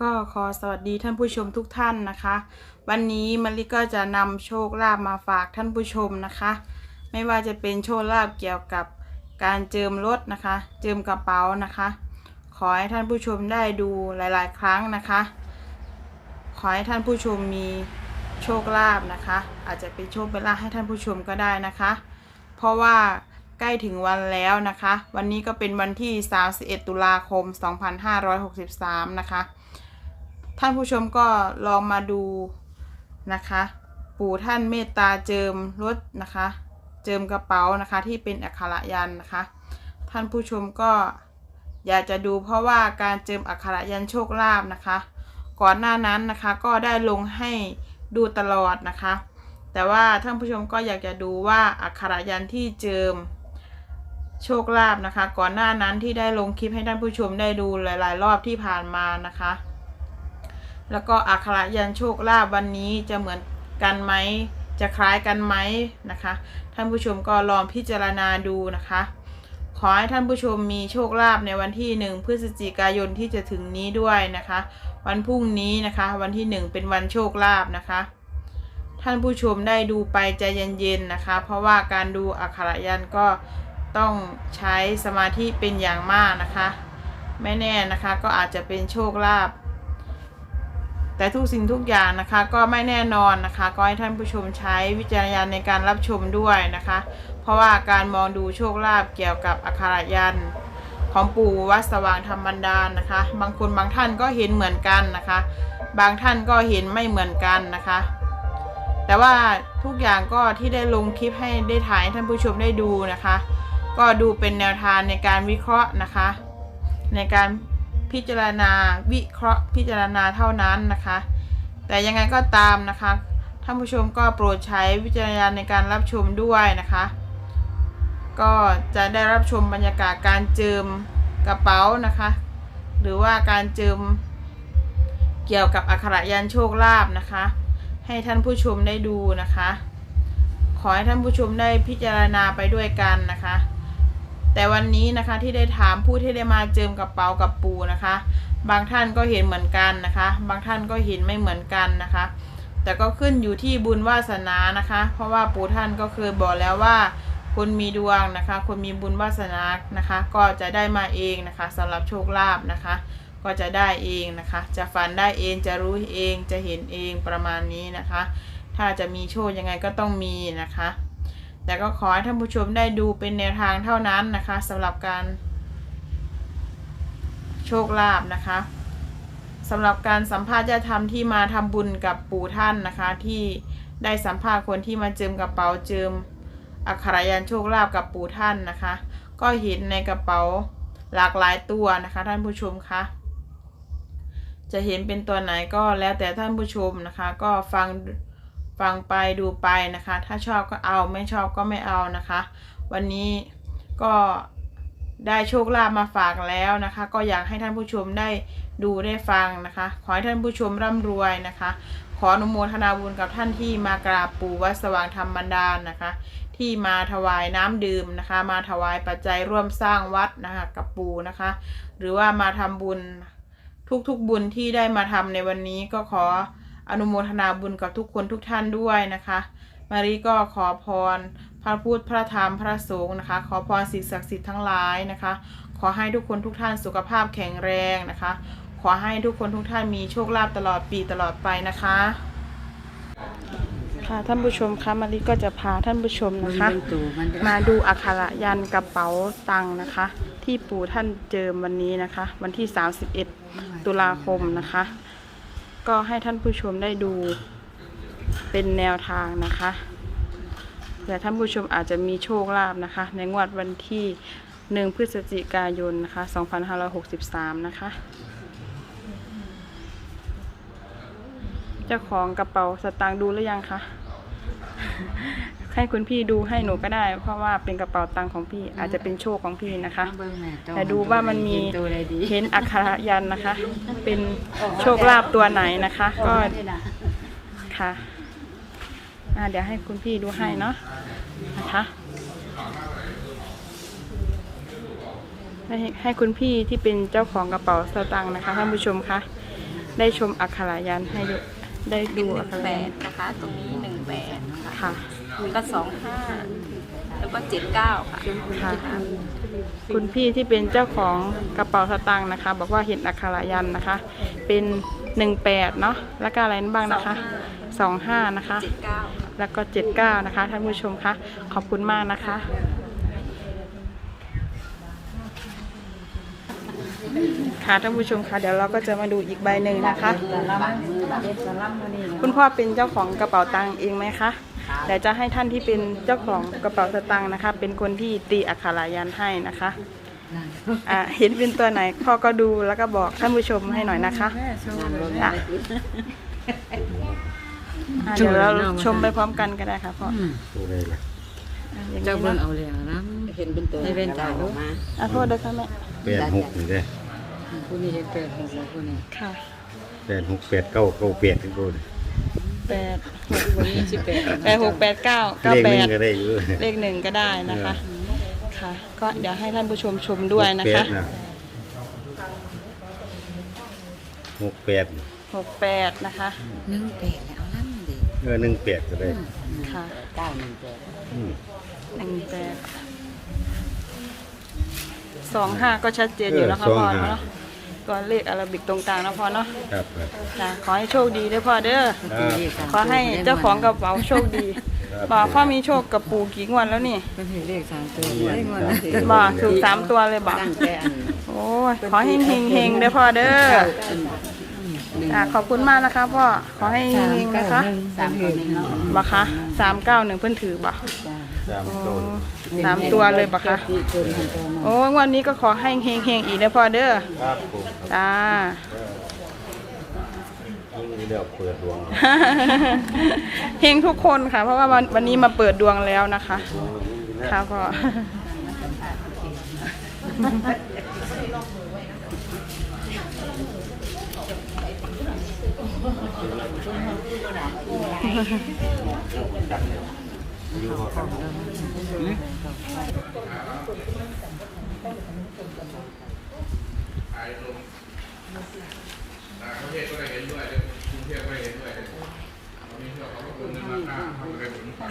ก็ขอสวัสดีท่านผู้ชมทุกท่านนะคะ วันนี้มะลิก็จะนำโชคลาภมาฝากท่านผู้ชมนะคะ ไม่ว่าจะเป็นโชคลาภเกี่ยวกับการเจิมรถนะคะ เจิมกระเป๋านะคะ ขอให้ท่านผู้ชมได้ดูหลาย ๆ ครั้งนะคะ ขอให้ท่านผู้ชมมีโชคลาภนะคะ อาจจะเป็นโชคเป็นลาภให้ท่านผู้ชมก็ได้นะคะ เพราะว่าใกล้ถึงวันแล้วนะคะ วันนี้ก็เป็นวันที่ 31 ตุลาคม 2563 นะคะ ท่านผู้ชมก็ลองมาดูนะคะ ปู่ท่านเมตตาเจิมรถนะคะ เจิมกระเป๋านะคะที่เป็นอักขระยันนะคะ ท่านผู้ชมก็อยากจะดูเพราะว่าการเจิมอักขระยันโชคลาภนะคะ ก่อนหน้านั้นนะคะก็ได้ลงให้ดูตลอดนะคะ แต่ว่าท่านผู้ชมก็อยากจะดูว่าอักขระยันที่เจิมโชคลาภนะคะ ก่อนหน้านั้นที่ได้ลงคลิปให้ท่านผู้ชมได้ดูหลาย ๆ รอบที่ผ่านมานะคะ แล้วก็อักขระยันโชคลาภวันนี้จะเหมือนกันไหมจะคล้ายกันไหมนะคะ ท่านผู้ชมก็ลองพิจารณาดูนะคะ ขอให้ท่านผู้ชมมีโชคลาภในวันที่หนึ่งพฤศจิกายนที่จะถึงนี้ด้วยนะคะ วันพรุ่งนี้นะคะ วันที่หนึ่งเป็นวันโชคลาภนะคะ ท่านผู้ชมได้ดูไปใจเย็นๆนะคะ เพราะว่าการดูอักขระยันก็ต้องใช้สมาธิเป็นอย่างมากนะคะ ไม่แน่นะคะก็อาจจะเป็นโชคลาภ แต่ทุกสิ่งทุกอย่างนะคะก็ไม่แน่นอนนะคะ ก็ให้ท่านผู้ชมใช้วิจารณญาณในการรับชมด้วยนะคะ เพราะว่าการมองดูโชคลาภเกี่ยวกับอัครายันของปู่วัดสว่างธรรมบันดาลนะคะ บางคนบางท่านก็เห็นเหมือนกันนะคะ บางท่านก็เห็นไม่เหมือนกันนะคะ แต่ว่าทุกอย่างก็ที่ได้ลงคลิปให้ได้ถ่ายให้ท่านผู้ชมได้ดูนะคะ ก็ดูเป็นแนวทางในการวิเคราะห์นะคะ ในการ พิจารณาวิเคราะห์พิจารณาเท่านั้นนะคะ แต่ยังไงก็ตามนะคะท่านผู้ชมก็โปรดใช้วิจารณญาณในการรับชมด้วยนะคะ ก็จะได้รับชมบรรยากาศการเจิมกระเป๋านะคะ หรือว่าการเจิมเกี่ยวกับอักขระยันโชคลาภนะคะ ให้ท่านผู้ชมได้ดูนะคะ ขอให้ท่านผู้ชมได้พิจารณาไปด้วยกันนะคะ แต่วันนี้นะคะที่ได้ถามผู้ที่ได้มาเจิมกระเป๋ากับปูนะคะ บางท่านก็เห็นเหมือนกันนะคะ บางท่านก็เห็นไม่เหมือนกันนะคะ แต่ก็ขึ้นอยู่ที่บุญวาสนานะคะ เพราะว่าปู่ท่านก็เคยบอกแล้วว่าคนมีดวงนะคะ คนมีบุญวาสนานะคะ ก็จะได้มาเองนะคะสำหรับโชคลาภนะคะ ก็จะได้เองนะคะ จะฝันได้เองจะรู้เองจะเห็นเองประมาณนี้นะคะ ถ้าจะมีโชคยังไงก็ต้องมีนะคะ แต่ก็ขอให้ท่านผู้ชมได้ดูเป็นแนวทางเท่านั้นนะคะสำหรับการ โชคลาภนะคะสำหรับการสัมภาษณ์ญาติธรรมที่มาทำบุญกับปู่ท่านนะคะ ที่ได้สัมภาษณ์คนที่มาเจิมกระเป๋าเจิมอักขรยันโชคลาภกับปู่ท่านนะคะ ก็เห็นในกระเป๋าหลากหลายตัวนะคะ ท่านผู้ชมคะจะเห็นเป็นตัวไหนก็แล้วแต่ท่านผู้ชมนะคะ ก็ฟัง ฟังไปดูไปนะคะ ถ้าชอบก็เอาไม่ชอบก็ไม่เอานะคะ วันนี้ก็ได้โชคลาภมาฝากแล้วนะคะ ก็อยากให้ท่านผู้ชมได้ดูได้ฟังนะคะ ขอให้ท่านผู้ชมร่ำรวยนะคะ ขออนุโมทนาบุญกับท่านที่มากราบปู่วัดสว่างธรรมบันดาลนะคะ ที่มาถวายน้ำดื่มนะคะ มาถวายปัจจัยร่วมสร้างวัดนะคะกับปู่นะคะ หรือว่ามาทำบุญทุกๆบุญที่ได้มาทำในวันนี้ก็ขอ อนุโมทนาบุญกับทุกคนทุกท่านด้วยนะคะ มารีก็ขอพร พระพุทธพระธรรมพระสงฆ์นะคะ ขอพรสิ่งศักดิ์สิทธิ์ทั้งหลายนะคะ ขอให้ทุกคนทุกท่านสุขภาพแข็งแรงนะคะ ขอให้ทุกคนทุกท่านมีโชคลาภตลอดปีตลอดไปนะคะค่ะท่านผู้ชมคะมารีก็จะพาท่านผู้ชมนะคะ มาดูอักขระยันต์กระเป๋าตังค์นะคะ ที่ปู่ท่านเจิมวันนี้นะคะ วันที่ 31 ตุลาคมนะคะ ก็ให้ท่านผู้ชมได้ดูเป็นแนวทางนะคะเผื่อท่านผู้ชมอาจจะมีโชคลาภนะคะ ในงวดวันที่ 1 พฤศจิกายนนะคะ 2563 นะคะ เจ้าของกระเป๋าสตางค์ดูหรือยังคะ ให้คุณพี่ดูให้หนูก็ได้ เพราะว่าเป็นกระเป๋าตังค์ของพี่อาจจะเป็นโชคของพี่นะคะ แต่ดูว่ามันมีตัวอะไรดีเห็นอักขระยันต์นะคะ เป็นโชคลาภตัวไหนนะคะ ก็ค่ะอ่าเดี๋ยวให้คุณพี่ดูให้เนาะนะคะให้ให้คุณพี่ที่เป็นเจ้าของกระเป๋าสตางค์นะคะท่านผู้ชมคะได้ชมอักขระยันต์ให้ดูได้ดูหอันึ่กงขแประยัดนต์นะคะ ตรงนี้หนึ่งแปดค่ะ ค่ะแล้วก็สองห้าแล้วก็เจ็ดเก้าค่ะ ค่ะ คุณพี่ที่เป็นเจ้าของกระเป๋าสตางค์นะคะ บอกว่าเห็นอักขระยันต์นะคะ เป็นหนึ่งแปดเนาะแล้วก็อะไรบ้างนะคะสองห้านะคะ เจ็ดเก้าค่ะ แล้วก็เจ็ดเก้านะคะท่านผู้ชมคะขอบคุณมากนะคะ ค่ะท่านผู้ชมคะเดี๋ยวเราก็จะมาดูอีกใบหนึ่งนะคะ คุณพ่อเป็นเจ้าของกระเป๋าตังค์เองไหมคะ เดี๋ยวจะให้ท่านที่เป็นเจ้าของกระเป๋าสตางค์นะคะ เป็นคนที่ตีอักขระยันต์ให้นะคะอ่าเห็นเป็นตัวไหนพ่อก็ดูแล้วก็บอกท่านผู้ชมให้หน่อยนะคะอะอะเดี๋ยวเราชมไปพร้อมกันก็ได้ค่ะพ่อตัวเลยล่ะอะอย่างเจ้านี้เบิ่งเนาะเอาแล้วนะ เห็นเป็นตัวให้เป็นจ่ายลูกมาอะโทษด้วยค่ะแม่แปดหกนี่เด้อผู้นี้เห็นแปดหกแล้วผู้นี้ค่ะ แปดหกแปดเก้าเก้าแปดทั้งตัวเลย แปดผู้นี้สิบแปดแปดหกแปดเก้าเก้าเลขแปหนึ่งดก็ได้อยู่เลขหนึ่งก็ได้นะคะค่ะ ก็เดี๋ยวให้ท่านผู้ชมชมด้วยนะคะหกแปดหกแปดนะคะหนึ่งแปดแล้วนั่นดิเออหนึ่งแปดก็ได้ค่ะเก้าหนึ่งแปดอืมหนึ่งแปดสองห้าก็ชัดเจนอยู่นะคะพ่อเนาะ ตัวเลขอาราบิกตรงกลางนะพ่อเนาะครับครับ จ้ะขอให้โชคดีด้วยพ่อเด้อ ครับ ขอให้เจ้าของกระเป๋าโชคดีครับ บอกพ่อมีโชคกับปู่กี่งวดแล้วนี่เป็นเลขสามตัวได้เงินนะสิบอกถูกสามตัวเลยบอกตั้งแต่อันโอ้ยขอให้เฮงเฮงๆเด้อพ่อเด้ออะขอบคุณมากนะคะพ่อขอให้เฮงเฮงๆนะคะสามตัวนี้เนาะบะคะสามเก้าหนึ่งเพิ่นถือบ่ สามตัว สามตัวเลยบะคะที่คนของตัวมาโอ้ยวันนี้ก็ขอให้เฮงเฮงๆอีกเด้อพ่อเด้อครับผมจ้า นี่เดี๋ยวเปิดดวงเฮงทุกคนค่ะ เพราะว่าวันวันนี้มาเปิดดวงแล้วนะคะค่ะพ่อ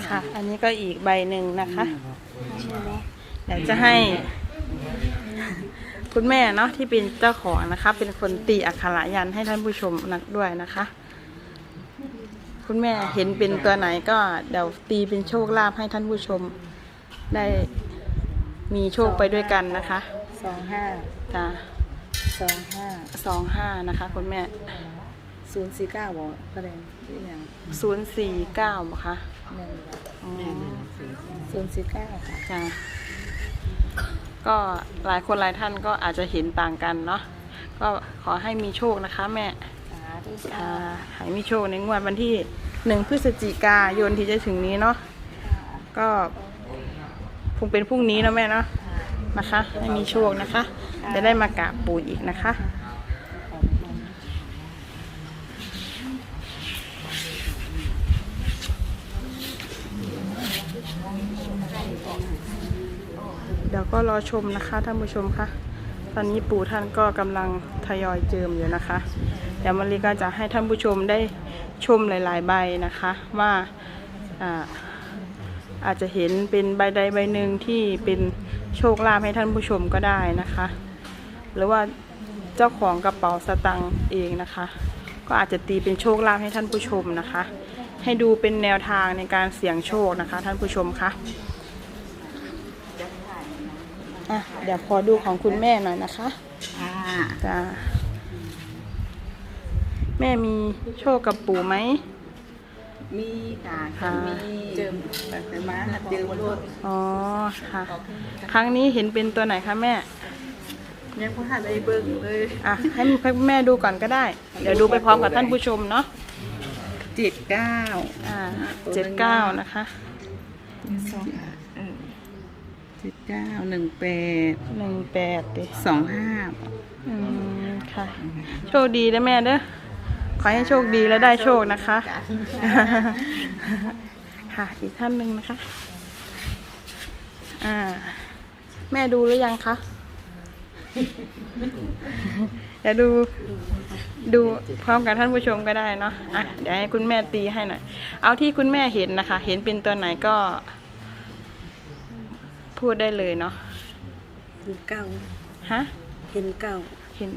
ค่ะ อันนี้ก็อีกใบหนึ่งนะคะ เดี๋ยวจะให้ คุณแม่เนาะที่เป็นเจ้าของนะคะ เป็นคนตีอักขระยันให้ท่านผู้ชมนักด้วยนะคะ คุณแม่เห็นเป็นตัวไหนก็เดี๋ยวตีเป็นโชคลาภให้ท่านผู้ชม ได้มีโชคไปด้วยกันนะคะสองห้าจ้าสองห้าสองห้านะคะ คุณแม่ศูนย์สี่เก้าบอกก็ได้ที่อย่างศูนย์สี่เก้าคะหนึ่งอ๋อศูนย์สี่เก้าค่ะจ้ะก็หลายคนหลายท่านก็อาจจะเห็นต่างกันเนาะก็ขอให้มีโชคนะคะแม่ สาธุสาอ่าให้มีโชคในงวดวันที่หนึ่งพฤศจิกายนที่จะถึงนี้เนาะก็คงเป็นพรุ่งนี้แล้วแม่เนาะนะคะให้มีโชคนะคะ จะได้มากราบปู่อีกนะคะเดี๋ยวก็รอชมนะคะท่านผู้ชมคะตอนนี้ปู่ท่านก็กำลังทยอยเจิมอยู่นะคะ ดี๋ยวมารีก็จะให้ท่านผู้ชมได้ชมหลาย ๆ ใบนะคะว่าอ่าอาจจะเห็นเป็นใบใดใบหนึ่งที่เป็นโชคลาภให้ท่านผู้ชมก็ได้นะคะ หรือว่าเจ้าของกระเป๋าสตังค์เองนะคะ ก็อาจจะตีเป็นโชคลาภให้ท่านผู้ชมนะคะ ให้ดูเป็นแนวทางในการเสี่ยงโชคนะคะ ท่านผู้ชมคะอะเดี๋ยวขอดูของคุณแม่หน่อยนะคะค่ะจ้า แม่มีโชคกับปู่ไหม มีค่ะค่ะ มีเจิมแบบเป็นม้าเจิมรถอ๋อค่ะ ครั้งนี้เห็นเป็นตัวไหนคะแม่ ยังพ่อท่านได้เบิ่งเลยอะให้ให้แม่ดูก่อนก็ได้ เดี๋ยวดูไปพร้อมกับท่านผู้ชมเนาะเจ็ดเก้าอ่าเจ็ดเก้านะคะสองเจ็ดเก้าหนึ่งแปดหนึ่งแปดดิสองห้าอืมค่ะ โชคดีนะแม่เด้อ ขอให้โชคดีและได้โชคนะคะ ค่ะอีกท่านหนึ่งนะคะ อ่า แม่ดูหรือยังคะเดี๋ยวดูดูพร้อมกับท่านผู้ชมก็ได้เนาะอะเดี๋ยวให้คุณแม่ตีให้หน่อย เอาที่คุณแม่เห็นนะคะ เห็นเป็นตัวไหนก็ พูดได้เลยเนาะเห็นเก้าฮะเห็นเก้าเห็น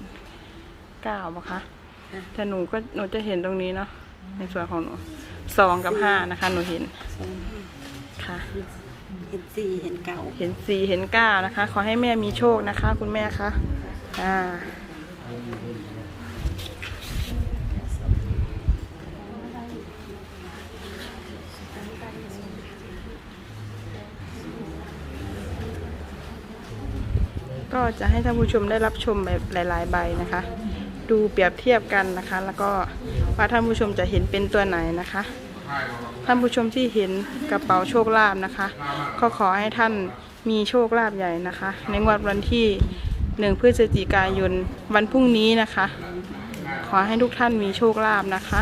เก้าปะคะค่ะ แต่หนูก็หนูจะเห็นตรงนี้เนาะในส่วนของหนูสองกับห้านะคะ หนูเห็นสองห้าค่ะ เห็นสี่เห็นเก้าเห็นสี่เห็นเก้านะคะ ขอให้แม่มีโชคนะคะ คุณแม่คะอ่าก็จะให้ท่านผู้ชมได้รับชมแบบหลาย ๆ ใบนะคะ ดูเปรียบเทียบกันนะคะ แล้วก็ว่าท่านผู้ชมจะเห็นเป็นตัวไหนนะคะ ท่านผู้ชมที่เห็นกระเป๋าโชคลาภนะคะ ก็ขอให้ท่านมีโชคลาภใหญ่นะคะ ในงวดวันที่หนึ่งพฤศจิกายนวันพรุ่งนี้นะคะ ขอให้ทุกท่านมีโชคลาภนะคะ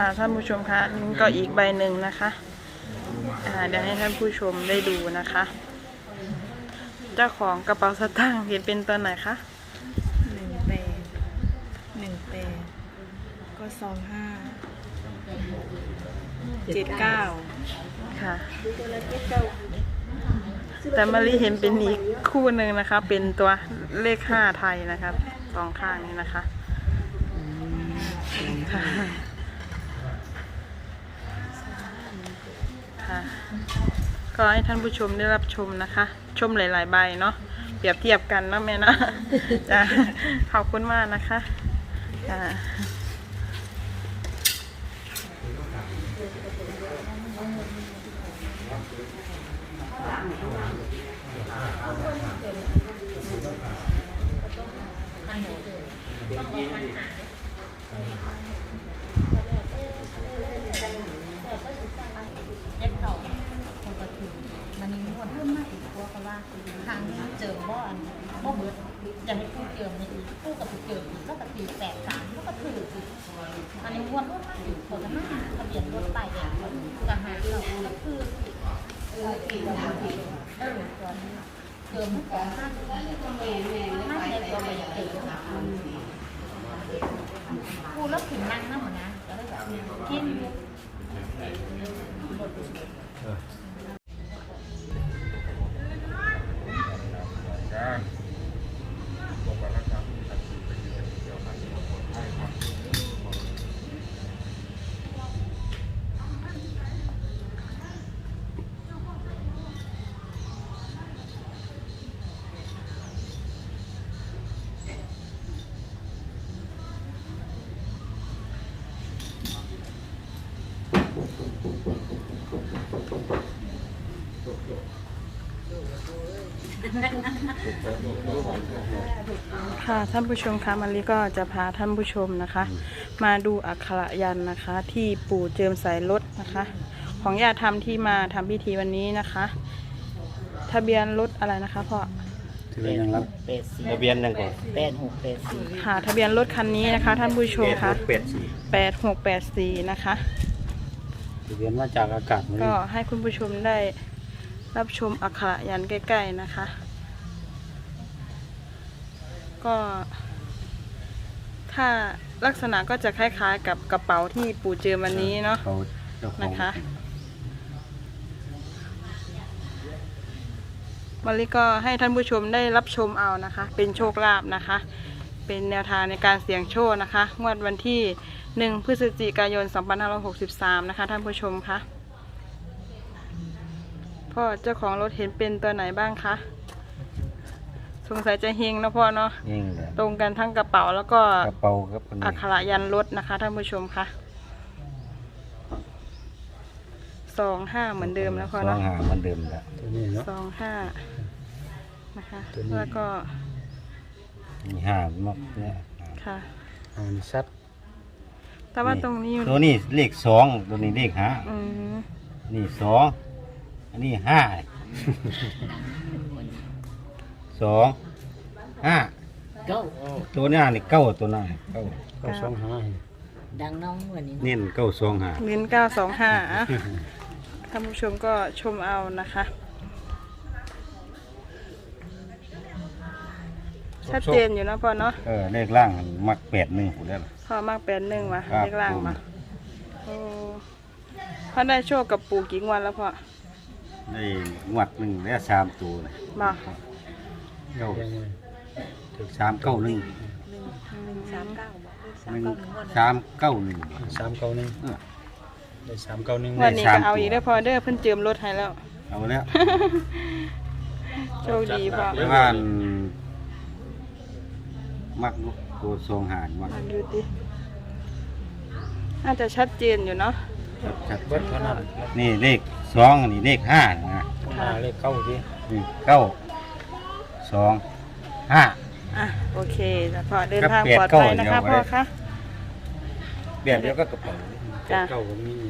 ค่ะท่านผู้ชมคะนี่ก็อีกใบหนึ่งนะคะอ่าเดี๋ยวให้ท่านผู้ชมได้ดูนะคะ เจ้าของกระเป๋าสตางค์เห็นเป็นตัวไหนคะหนึ่งแปดหนึ่งแปดก็สองห้าเจ็ดเก้าค่ะ แต่มารีเห็นเป็นอีกคู่หนึ่งนะคะ เป็นตัวเลขห้าไทยนะครับสองข้างนี้นะคะค่ะ ค่ะก็ให้ท่านผู้ชมได้รับชมนะคะ ชมหลาย ๆ ใบเนาะเปรียบเทียบกันเนาะแม่เนาะจ้ะขอบคุณมากนะคะจ้ะมันมีคนเพิ่มมากอีกกลัวเขาว่าทางนี้เจอบ่อนบ่เบิดยังไม่พูดเจิมนี่พูดกับเจิมอีกก็กตีแปดสามก็กระถืออีก อันนี้วนรถมากอยู่คนละห้าทะเบียนรถไป้ายแดงคนกระหาเราก็คือเออตีเราเออตอนนี้เจิมสองห้าแม่แม่ไม่ได้ตัวไปเจิมกูแล้วถึงนั่งนั่งหมือนะก็เลย ค่ะท่านผู้ชมคะมารีก็จะพาท่านผู้ชมนะคะ มาดูอักขระยันต์นะคะ ที่ปู่เจิมสายรถนะคะ ของญาติธรรมที่มาทำพิธีวันนี้นะคะ ทะเบียนรถอะไรนะคะพ่อทะเบียนยังรับแปดสี่ทะเบียนยังก่อนแปดหกแปดสี่ค่ะทะเบียนรถคันนี้นะคะ ท่านผู้ชมคะเป็ดสี่แปดหกแปดสี่นะคะทะเบียนมาจากอากาศมันก็ให้คุณผู้ชมได้รับชมอักขระยันต์ใกล้ ๆ นะคะ ก็ ถ้าลักษณะก็จะคล้ายๆ กับกระเป๋าที่ปู่เจอวันนี้เนาะเขาเจ้าของนะคะมาริก็ให้ท่านผู้ชมได้รับชมเอานะคะ เป็นโชคลาภนะคะ เป็นแนวทางในการเสี่ยงโชคนะคะ งวดวันที่ 1 พฤศจิกายน 2563 นะคะ ท่านผู้ชมคะพ่อเจ้าของรถเห็นเป็นตัวไหนบ้างคะ สงสัยจะเฮงนะพ่อเนาะยิ่งเลยตรงกันทั้งกระเป๋าแล้วก็กระเป๋าครับคนอันี้กขระยันรถนะคะท่านผู้ชมคะสองห้าเหมือนเดิมแล้วพอสอเนาะงหาเหมันเดิมแล้วตัวนี้เนาะสองห้านะคะตัวนี้แล้วก็มีห้ามากเนี่ยค่ะอันชัดแต่ว่าตรงนี้ตัวนี้เลขสองตัวนี้เลขห้าอืมนี่สองอันนี้ห้า สองห้าเก้าตัวหน้านี่เก้าตัวหน้าเก้าเก้าสองห้าดังน้องวันนี้เน้นเก้าสองห้าเน้นเก้าสองห้าท่านผู้ชมก็ชมเอานะคะ ชัดเจนอยู่เนาะพ่อเนาะเออเลขล่างมักแปดหนึ่งผมได้ละพ่อมากแปดหนึ่งมาครับเลขล่างมาโอ้พ่อได้โชคกับปู่กี่งวันแล้วพ่อได้งวดหนึ่งได้สามตัวเลยมา เก้าสามเก้าหนึ่งหนึ่งสามเก้าบอกเลขสามหนึ่งเก้าหนึ่งวันสามเก้าหนึ่งสามเก้าหนึ่งเออได้สามเก้าหนึ่งวันนี้สาก็มเอาตัวอีกได้อพอเด้อเพิ่นเจิมรถให้แล้ว เอาแล้วโชคดีพ่อแต่ว่าอันมักตัวทรงหารมักมาดูดิน่าจะชัดเจนอยู่เนาะชัดเบิดเท่านั้นๆนี่เลขสองอันนี้เลขห้านะมาเลขเก้าที่นี่เก้า สองห้า อะโอเคแล้วพ่อเดินครับทางแปดปลอดเก้าภัยนะคะเดี๋ยวไว้พ่อคะ แบบเดียวก็กระเป๋าจ้ะ เก้าก็มีเนาะ